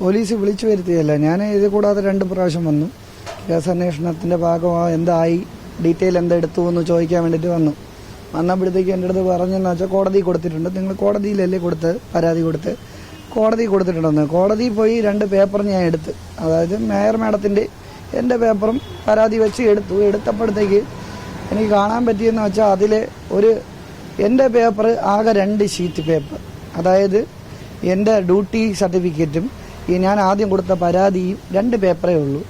Police വിളിച്ചു വരുത്തിയല്ല ഞാൻ ഇത് കൂടാതെ രണ്ട് പ്രാവശ്യം വന്നു. കേസ് അന്വേഷണത്തിന്റെ ഭാഗമായി എന്തായി ഡീറ്റെയിൽ എന്തെടുത്തു എന്ന് ചോദിക്കാൻ വേണ്ടിയിട്ട് വന്നു. വന്നപ്പോഴത്തേക്ക് എന്റെ അടുത്ത് പറഞ്ഞെന്ന് വെച്ചാൽ കോടതി കൊടുത്തിട്ടുണ്ട്. നിങ്ങൾ കോടതിയിലല്ലേ കൊടുത്ത് പരാതി കൊടുത്ത്? കോടതി കൊടുത്തിട്ടുണ്ടെന്ന്. കോടതി പോയി രണ്ട് പേപ്പർ ഞാൻ എടുത്ത്. അതായത് മേയർ മാഡത്തിന്റെ എന്റെ പേപ്പറും പരാതി വെച്ച് എടുത്തു. എടുത്തപ്പോഴത്തേക്ക് എനിക്ക് കാണാൻ പറ്റിയെന്ന് വെച്ചാൽ അതിൽ ഒരു എന്റെ പേപ്പർ ആകെ രണ്ട് ഷീറ്റ് പേപ്പർ. അതായത് എന്റെ ഡ്യൂട്ടി സർട്ടിഫിക്കറ്റും ഈ ഞാൻ ആദ്യം കൊടുത്ത പരാതിയും രണ്ട് പേപ്പറേ ഉള്ളൂ.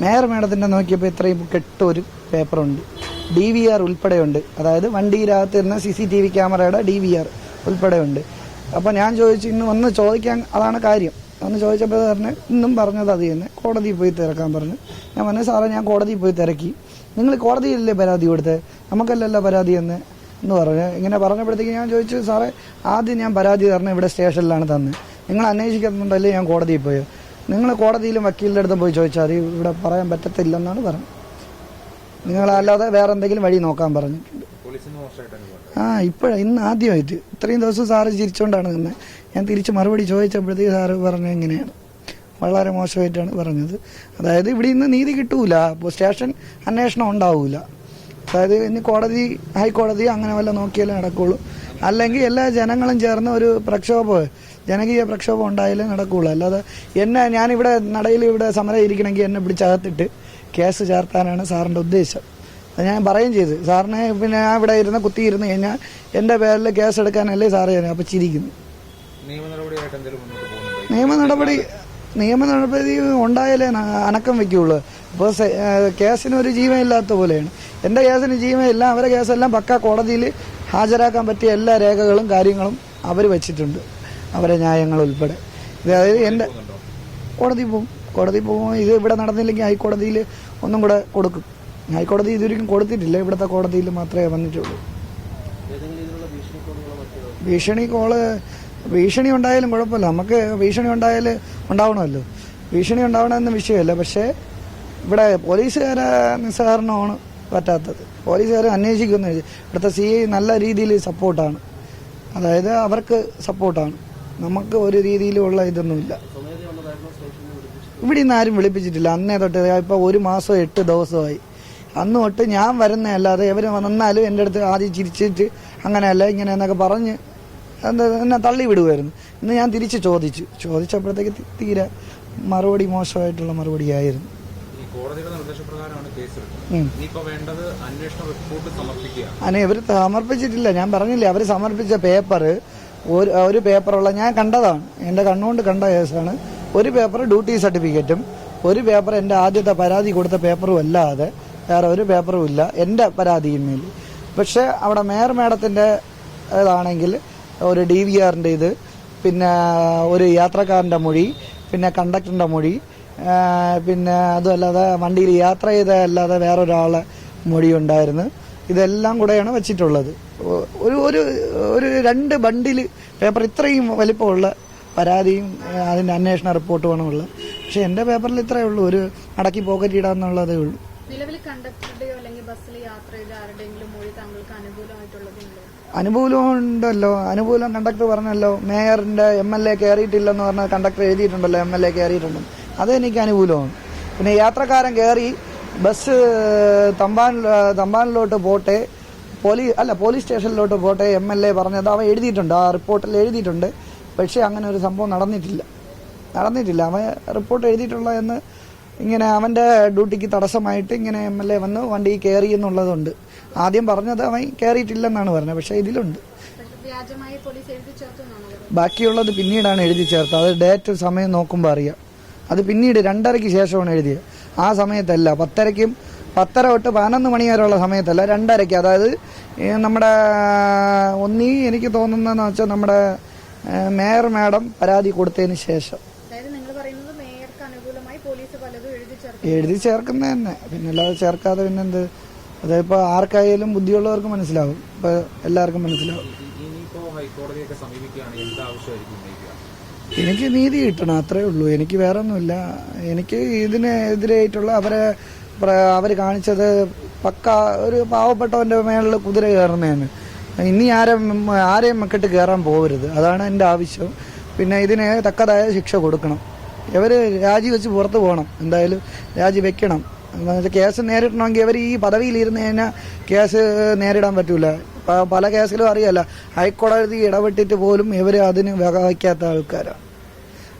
മേയർ മേഡത്തിന്റെ നോക്കിയപ്പോൾ ഇത്രയും കെട്ടൊരു പേപ്പറുണ്ട്. ഡി വി ആർ ഉൾപ്പെടെയുണ്ട്. അതായത് വണ്ടിയിലകത്ത് ഇരുന്ന സി സി ടി വി ക്യാമറയുടെ ഡി വി ആർ ഉൾപ്പെടെയുണ്ട്. അപ്പോൾ ഞാൻ ചോദിച്ചു ഇന്ന് വന്ന് ചോദിക്കാൻ അതാണ് കാര്യം. വന്ന് ചോദിച്ചപ്പോൾ പറഞ്ഞ് ഇന്നും പറഞ്ഞത് അത് തന്നെ കോടതിയിൽ പോയി തിരക്കാൻ പറഞ്ഞു. ഞാൻ പറഞ്ഞു സാറേ ഞാൻ കോടതിയിൽ പോയി തിരക്കി. നിങ്ങൾ കോടതിയിലല്ലേ പരാതി കൊടുത്തത് നമുക്കല്ലല്ലോ പരാതി എന്ന്. എന്ന് പറഞ്ഞു ഇങ്ങനെ പറഞ്ഞപ്പോഴത്തേക്ക് ഞാൻ ചോദിച്ചു സാറേ ആദ്യം ഞാൻ പരാതി തരണം ഇവിടെ സ്റ്റേഷനിലാണ് തന്നെ. നിങ്ങൾ അന്വേഷിക്കുന്നുണ്ടല്ലേ ഞാൻ കോടതിയിൽ പോയോ നിങ്ങൾ കോടതിയിലും വക്കീലിന്റെ അടുത്ത് പോയി ചോദിച്ചാൽ മതി. ഇവിടെ പറയാൻ പറ്റത്തില്ലെന്നാണ് പറഞ്ഞത്. നിങ്ങളല്ലാതെ വേറെ എന്തെങ്കിലും വഴി നോക്കാൻ പറഞ്ഞു. ആ ഇപ്പോഴാണ് ഇന്ന് ആദ്യമായിട്ട്. ഇത്രയും ദിവസം സാറ് ചിരിച്ചുകൊണ്ടാണ് നിന്നത് ഞാൻ തിരിച്ച് മറുപടി ചോദിച്ചപ്പോഴത്തേക്ക് സാറ് പറഞ്ഞത് എങ്ങനെയാണ് വളരെ മോശമായിട്ടാണ് പറഞ്ഞത്. അതായത് ഇവിടെ ഇന്ന് നീതി കിട്ടൂല. സ്റ്റേഷൻ അന്വേഷണം ഉണ്ടാവൂല. അതായത് ഇനി കോടതി ഹൈക്കോടതി അങ്ങനെ വല്ല നോക്കിയാലേ നടക്കുള്ളൂ. അല്ലെങ്കിൽ എല്ലാ ജനങ്ങളും ചേർന്ന് ഒരു പ്രക്ഷോഭം ജനകീയ പ്രക്ഷോഭം ഉണ്ടായാലേ നടക്കുള്ളൂ. അല്ലാതെ എന്നെ ഞാനിവിടെ നടയിൽ ഇവിടെ സമരം ഇരിക്കണമെങ്കിൽ എന്നെ പിടിച്ചകത്തിട്ട് കേസ് ചേർത്താനാണ് സാറിന്റെ ഉദ്ദേശം. അത് ഞാൻ പറയുകയും ചെയ്തു. സാറിനെ പിന്നെ ഞാൻ ഇവിടെ ഇരുന്ന് കുത്തിയിരുന്ന് കഴിഞ്ഞാൽ എന്റെ പേരിൽ കേസ് എടുക്കാനല്ലേ സാറ് ഞാൻ അപ്പം ചിരിക്കുന്നു. നിയമ നടപടി നിയമ നടപടി ഉണ്ടായാലേ അനക്കം വയ്ക്കുള്ളൂ. ഇപ്പോൾ കേസിന് ഒരു ജീവനില്ലാത്ത പോലെയാണ്. എന്റെ കേസിന് ജീവനില്ല അവരെ കേസെല്ലാം പക്ക കോടതിയിൽ ഹാജരാക്കാൻ പറ്റിയ എല്ലാ രേഖകളും കാര്യങ്ങളും അവർ വെച്ചിട്ടുണ്ട്. അവരെ ന്യായങ്ങൾ ഉൾപ്പെടെ. അതായത് എന്റെ കോടതി പോകും കോടതി പോകും ഇത് ഇവിടെ നടന്നില്ലെങ്കിൽ ഹൈക്കോടതിയിൽ ഒന്നും കൂടെ കൊടുക്കും. ഹൈക്കോടതി ഇതുവരെയും കൊടുത്തിട്ടില്ല. ഇവിടുത്തെ കോടതിയിൽ മാത്രമേ വന്നിട്ടുള്ളൂ. ഭീഷണി കോൾ ഭീഷണി ഉണ്ടായാലും കുഴപ്പമില്ല. നമുക്ക് ഭീഷണി ഉണ്ടായാൽ ഉണ്ടാവണമല്ലോ. ഭീഷണി ഉണ്ടാവണമെന്ന വിഷയമല്ല. പക്ഷേ ഇവിടെ പോലീസുകാരെ നിസ്സഹകരണമാണ്. പറ്റാത്തത്. പോലീസുകാർ അന്വേഷിക്കുന്ന ഇവിടുത്തെ സി ഐ നല്ല രീതിയിൽ സപ്പോർട്ടാണ്. അതായത് അവർക്ക് സപ്പോർട്ടാണ്. നമുക്ക് ഒരു രീതിയിലുള്ള ഇതൊന്നുമില്ല. ഇവിടെ നിന്ന് ആരും വിളിപ്പിച്ചിട്ടില്ല. അന്നേ തൊട്ട് ഇപ്പോൾ ഒരു മാസം എട്ട് ദിവസമായി. അന്ന് തൊട്ട് ഞാൻ വരുന്നതല്ലാതെ ഇവർ വന്നാലും എന്റെ അടുത്ത് ആദ്യം ചിരിച്ചിട്ട് അങ്ങനെയല്ല ഇങ്ങനെ എന്നൊക്കെ പറഞ്ഞ് എന്താ എന്നെ തള്ളി വിടുമായിരുന്നു ഇന്ന് ഞാൻ തിരിച്ച് ചോദിച്ചു. ചോദിച്ചപ്പോഴത്തേക്ക് തീരെ മറുപടി മോശമായിട്ടുള്ള മറുപടിയായിരുന്നു. അങ്ങനെ ഇവർ സമർപ്പിച്ചിട്ടില്ല. ഞാൻ പറഞ്ഞില്ലേ അവർ സമർപ്പിച്ച പേപ്പർ ഒരു ഒരു പേപ്പറുള്ള ഞാൻ കണ്ടതാണ്. എന്റെ കണ്ണുകൊണ്ട് കണ്ട കേസാണ്. ഒരു പേപ്പർ ഡ്യൂട്ടി സർട്ടിഫിക്കറ്റും ഒരു പേപ്പർ എന്റെ ആദ്യത്തെ പരാതി കൊടുത്ത പേപ്പറും അല്ലാതെ വേറെ ഒരു പേപ്പറും ഇല്ല. എന്റെ പരാതിയിന്മേൽ പക്ഷേ അവിടെ മേയർ മേഡത്തിന്റെ ഇതാണെങ്കിൽ ഒരു ഡി വി ആറിന്റെ ഇത് പിന്നെ ഒരു യാത്രക്കാരന്റെ മൊഴി പിന്നെ കണ്ടക്ടറിന്റെ മൊഴി പിന്നെ അതുമല്ലാതെ വണ്ടിയിൽ യാത്ര ചെയ്ത അല്ലാതെ വേറൊരാളെ മൊഴി ഉണ്ടായിരുന്നു ഇതെല്ലാം കൂടെയാണ് വെച്ചിട്ടുള്ളത്. ഒരു ഒരു ഒരു രണ്ട് ബണ്ടിൽ പേപ്പർ ഇത്രയും വലിപ്പമുള്ള പരാതിയും അതിന്റെ അന്വേഷണ റിപ്പോർട്ടുമാണ് ഉള്ളത് പക്ഷേ എന്റെ പേപ്പറിൽ ഇത്രയേ ഉള്ളൂ. ഒരു അടക്കി പോക്കറ്റ് ഇടാന്നുള്ളതേ ഉള്ളൂ. അനുകൂലമുണ്ടല്ലോ അനുകൂലം ഉണ്ടല്ലോ അനുകൂലം കണ്ടക്ടർ പറഞ്ഞല്ലോ മേയറിന്റെ എം എൽ എ കയറിയിട്ടില്ലെന്ന് പറഞ്ഞ കണ്ടക്ടർ എഴുതിയിട്ടുണ്ടല്ലോ എം എൽ എ കയറിയിട്ടുണ്ടെന്ന് അത് എനിക്ക് അനുകൂലമാണ് പിന്നെ യാത്രക്കാരൻ കയറി ബസ് തമ്പാൻ തമ്പാനിലോട്ട് പോട്ടെ പോലീസ് അല്ല പോലീസ് സ്റ്റേഷനിലോട്ട് പോട്ടെ എം എൽ എ പറഞ്ഞത് അവൻ എഴുതിയിട്ടുണ്ട്. ആ റിപ്പോർട്ടിൽ എഴുതിയിട്ടുണ്ട്. പക്ഷേ അങ്ങനെ ഒരു സംഭവം നടന്നിട്ടില്ല. നടന്നിട്ടില്ല. അവൻ റിപ്പോർട്ട് എഴുതിയിട്ടുള്ള എന്ന് ഇങ്ങനെ അവന്റെ ഡ്യൂട്ടിക്ക് തടസ്സമായിട്ട് ഇങ്ങനെ എം എൽ എ വന്ന് വണ്ടി കയറി എന്നുള്ളതുണ്ട്. ആദ്യം പറഞ്ഞത് അവൻ കയറിയിട്ടില്ലെന്നാണ് പറഞ്ഞത്. പക്ഷേ ഇതിലുണ്ട്. ബാക്കിയുള്ളത് പിന്നീടാണ് എഴുതി ചേർത്തത്. അത് ഡേറ്റ് സമയം നോക്കുമ്പോൾ അറിയാം. അത് പിന്നീട് രണ്ടരയ്ക്ക് ശേഷമാണ് എഴുതിയത്. ആ സമയത്തല്ല പത്തരയ്ക്കും പത്തര തൊട്ട് പതിനൊന്ന് മണി വരെയുള്ള സമയത്തല്ല രണ്ടരയ്ക്ക്. അതായത് നമ്മുടെ ഒന്നീ എനിക്ക് തോന്നുന്നതെന്ന് വെച്ചാൽ നമ്മുടെ മേയർ മാഡം പരാതി കൊടുത്തതിന് ശേഷം. എഴുതി ചേർക്കുന്നത് തന്നെ. പിന്നെ അല്ലാതെ ചേർക്കാതെ പിന്നെന്ത്? അതിപ്പോൾ ആർക്കായാലും ബുദ്ധിയുള്ളവർക്ക് മനസ്സിലാവും. ഇപ്പൊ എല്ലാവർക്കും മനസ്സിലാവും. ഹൈക്കോടതിയൊക്കെ സമീപിക്കുകയാണ് എന്ത് എനിക്ക് നീതി കിട്ടണം അത്രേ ഉള്ളൂ. എനിക്ക് വേറെ ഒന്നുമില്ല എനിക്ക് ഇതിനെതിരായിട്ടുള്ള അവരെ അവർ കാണിച്ചത് പക്ക ഒരു പാവപ്പെട്ടവന്റെ മേളിൽ കുതിര കയറുന്നതാണ്. ഇനി ആരും ആരെയും മക്കിട്ട് കയറാൻ പോകരുത് അതാണ് എന്റെ ആവശ്യം. പിന്നെ ഇതിന് തക്കതായ ശിക്ഷ കൊടുക്കണം. ഇവർ രാജിവെച്ച് പുറത്ത് പോകണം. എന്തായാലും രാജി വെക്കണം. കേസ് നേരിടണമെങ്കിൽ ഇവർ ഈ പദവിയിലിരുന്ന് കഴിഞ്ഞാൽ കേസ് നേരിടാൻ പറ്റൂല. പല കേസിലും അറിയാല്ല ഹൈക്കോടതി ഇടപെട്ടിട്ട് പോലും ഇവർ അതിന് വക വയ്ക്കാത്ത ആൾക്കാരാണ്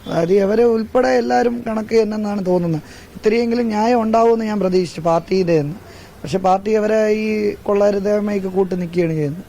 അതായത് ഇവരെ ഉൾപ്പെടെ എല്ലാവരും കണക്ക് എന്നാണ് തോന്നുന്നത്. ഇത്രയെങ്കിലും ന്യായം ഉണ്ടാവുമെന്ന് ഞാൻ പ്രതീക്ഷിച്ചു പാർട്ടിയുടെ എന്ന് പക്ഷെ പാർട്ടി അവരെ ഈ കൊള്ളരുതേമയ്ക്ക് കൂട്ട് നിൽക്കുകയാണ് ചെയ്യുന്നത്.